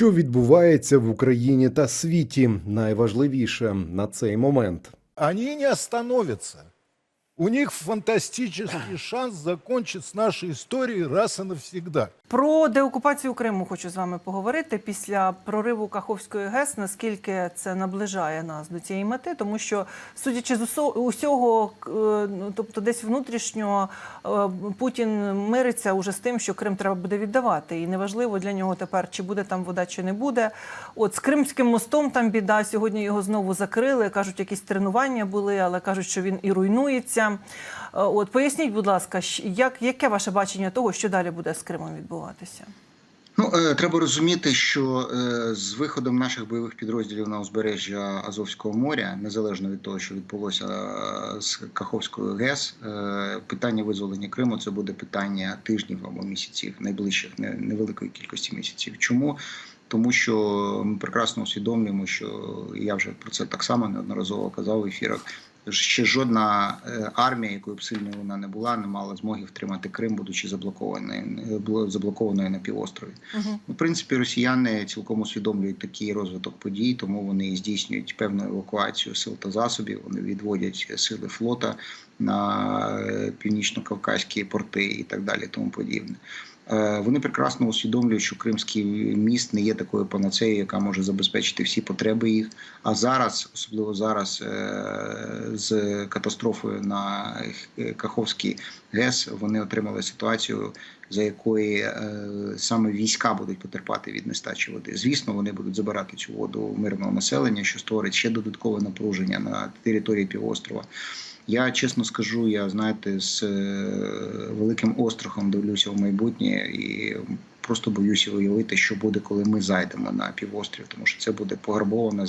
Що відбувається в Україні та світі, найважливіше на цей момент. Они не остановятся. У них фантастический шанс закончить с нашей историей раз и навсегда. Про деокупацію Криму хочу з вами поговорити після прориву Каховської ГЕС. Наскільки це наближає нас до цієї мети, тому що судячи з усього, е, ну, тобто десь внутрішньо е, Путін мириться уже з тим, що Крим треба буде віддавати, і неважливо для нього тепер, чи буде там вода, чи не буде. От з Кримським мостом там біда. Сьогодні його знову закрили. кажуть, якісь тренування були, але кажуть, що він і руйнується. Е, От поясніть, будь ласка, як яке ваше бачення того, що далі буде з Кримом відбуватися? Ну, е, треба розуміти, що е, з виходом наших бойових підрозділів на узбережжя Азовського моря, незалежно від того, що відбулося з Каховською ГЕС, питання визволення Криму це буде питання тижнів або місяців, найближчих невеликої кількості місяців. Чому? Тому що ми прекрасно усвідомлюємо, що я вже про це так само неодноразово казав в ефірах. Ще жодна е, армія, якою б сильною вона не була, не мала змоги втримати Крим, будучи заблокованою заблокованою на півострові. Угу. В принципі, росіяни цілком усвідомлюють такий розвиток подій, тому вони і здійснюють певну евакуацію сил та засобів. Вони відводять сили флота на е, північно-кавказькі порти і так далі, тому подібне. Е, Вони прекрасно усвідомлюють, що Кримський міст не є такою панацеєю, яка може забезпечити всі потреби їх. А зараз, особливо зараз, е, з катастрофою на е, Каховській ГЕС, вони отримали ситуацію, за якої е, саме війська будуть потерпати від нестачі води. Звісно, вони будуть забирати цю воду у мирного населення, що створить ще додаткове напруження на території півострова. Я чесно скажу, я знаєте, з е, великим острахом дивлюся в майбутнє і просто боюся уявити, що буде, коли ми зайдемо на півострів, тому що це буде пограбована,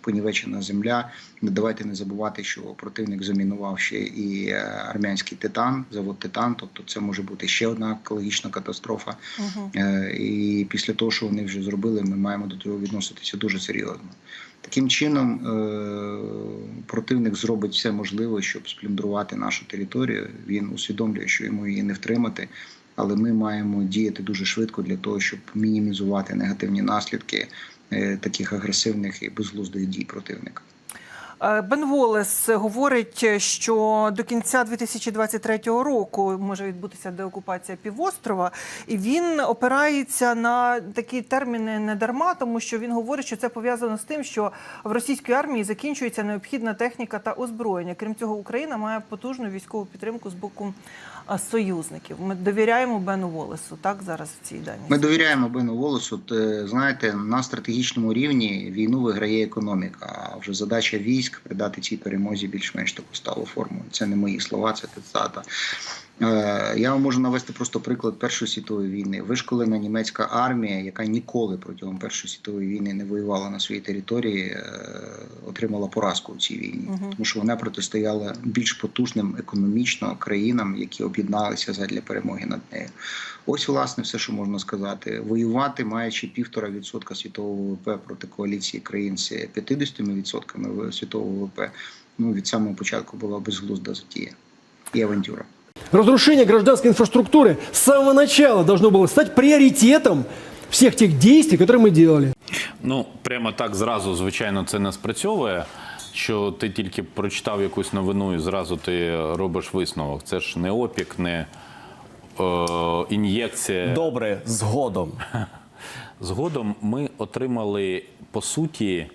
понівечена земля. Не давайте не забувати, що противник замінував ще і е, армянський титан, завод Титан. Тобто, це може бути ще одна екологічна катастрофа. Угу. І після того, що вони вже зробили, ми маємо до цього відноситися дуже серйозно. Таким чином, е, противник зробить все можливе, щоб сплюндрувати нашу територію. Він усвідомлює, що йому її не втримати. Але ми маємо діяти дуже швидко для того, щоб мінімізувати негативні наслідки е, таких агресивних і безглуздих дій противника. Е, Бен Волес говорить, що до кінця 2023 року може відбутися деокупація півострова, і він опирається на такі терміни не дарма, тому що він говорить, що це пов'язано з тим, що в російській армії закінчується необхідна техніка та озброєння. Крім цього, Україна має потужну військову підтримку з боку союзників. Ми довіряємо Бену Волесу так зараз в цій даній. Ми довіряємо Бену Волосу. Т- Знаєте, на стратегічному рівні війну виграє економіка. А вже задача військ придати цій перемозі більш-менш таку сталу форму. Це не мої слова, це цитата. Е, Я вам можу навести просто приклад Першої світової війни. Вишколена німецька армія, яка ніколи протягом Першої світової війни не воювала на своїй території, е, отримала поразку у цій війні, Мгм. тому що вона протистояла більш потужним економічно країнам, які об'єдналися задля перемоги над нею. Ось власне все, що можна сказати. Воювати, маючи півтора відсотка світового ВВП проти коаліції країн з 50 відсотками світового ВВП. Ну від самого початку була безглузда затія і авантюра. Разрушение гражданской инфраструктуры с самого начала должно было стать приоритетом всех тех действий, которые мы делали. Ну, прямо так зразу, звичайно, це не спрацьовує. Що ти тільки прочитав якусь новину і зразу ти робиш висновок. Це ж не опік, не е, ін'єкція. Добре, згодом. Згодом ми отримали по суті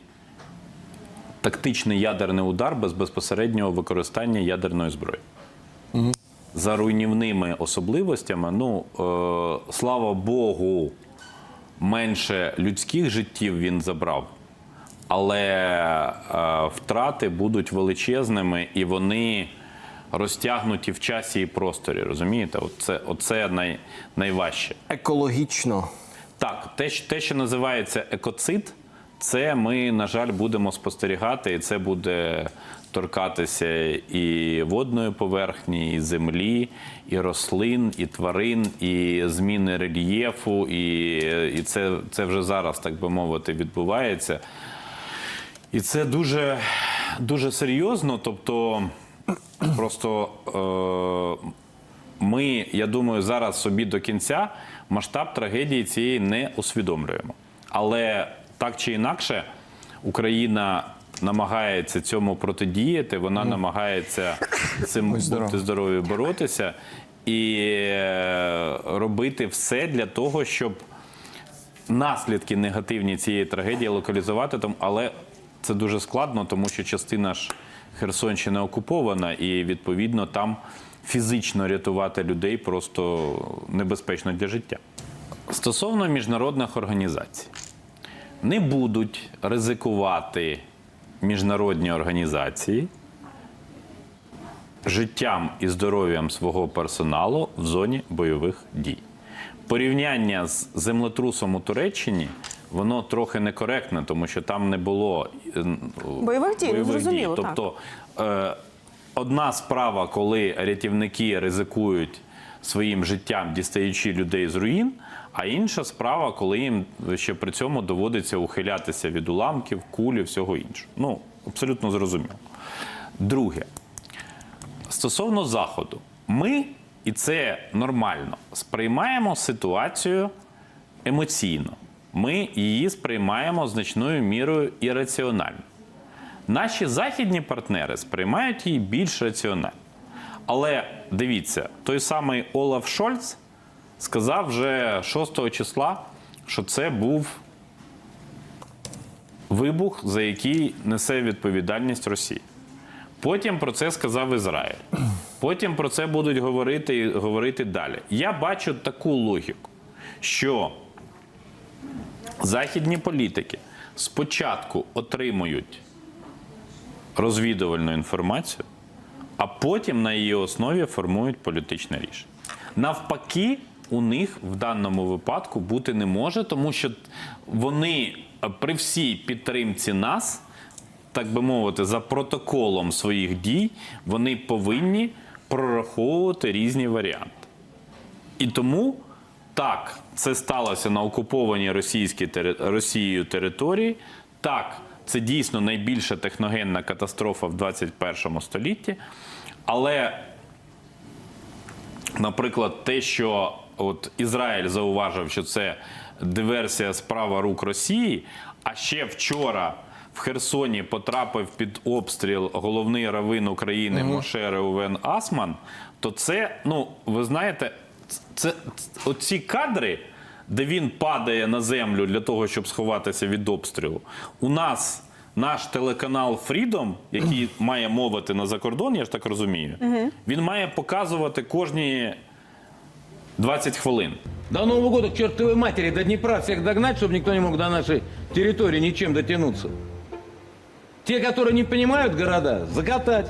тактичний ядерний удар без безпосереднього використання ядерної зброї. За руйнівними особливостями, ну е, слава Богу, менше людських життів він забрав, але е, втрати будуть величезними і вони розтягнуті в часі і просторі. Розумієте? Оце, оце най, найважче. Екологічно. Так, те, те, що називається екоцид, це ми, на жаль, будемо спостерігати, і це буде торкатися і водної поверхні, і землі, і рослин, і тварин, і зміни рельєфу, і, і це, це вже зараз, так би мовити, відбувається. І це дуже, дуже серйозно. Тобто, просто е, ми, я думаю, зараз собі до кінця масштаб трагедії цієї не усвідомлюємо. Але так чи інакше, Україна намагається цьому протидіяти, вона намагається цим бути здоров'ю боротися і е, робити все для того, щоб наслідки негативні цієї трагедії локалізувати. Там, але це дуже складно, тому що частина ж Херсонщини окупована, і відповідно там фізично рятувати людей просто небезпечно для життя. Стосовно міжнародних організацій, не будуть ризикувати міжнародні організації життям і здоров'ям свого персоналу в зоні бойових дій. Порівняння з землетрусом у Туреччині воно трохи некоректне, тому що там не було е, Бойових дій, ну, зрозуміло, так. Тобто е, одна справа, коли рятівники ризикують своїм життям, дістаючи людей з руїн. А інша справа, коли їм ще при цьому доводиться ухилятися від уламків, кулі, всього іншого. Ну, абсолютно зрозуміло. Друге, стосовно заходу, ми, і це нормально, сприймаємо ситуацію емоційно. Ми її сприймаємо значною мірою ірраціонально. Наші західні партнери сприймають її більш раціонально. Але дивіться, той самий Олаф Шольц сказав вже 6 числа, що це був вибух, за який несе відповідальність Росія. Потім про це сказав Ізраїль. Потім про це будуть говорити і говорити далі. Я бачу таку логіку, що західні політики спочатку отримують розвідувальну інформацію, а потім на її основі формують політичне рішення. Навпаки, у них в даному випадку бути не може, тому що вони е, при всій підтримці нас, так би мовити, за протоколом своїх дій, вони повинні прораховувати різні варіанти. І тому так, це сталося на окупованій російській Росією території. Так, це дійсно найбільша техногенна катастрофа в 21 столітті. Але, наприклад, те, що от Ізраїль зауважив, що це диверсія справа рук Росії, а ще вчора. В Херсоні потрапив під обстріл головний равин України Моше Реувен Асман. То це, ну ви знаєте, це, це оці кадри, де він падає на землю для того, щоб сховатися від обстрілу. У нас наш телеканал Freedom, який має мовити на закордон, я ж так розумію, він має показувати кожні 20 хвилин. До Нового года к чертовой до Днепра всех догнать, чтобы никто не мог до нашей территории ничем дотянуться. Те, которые не понимают города, закатать.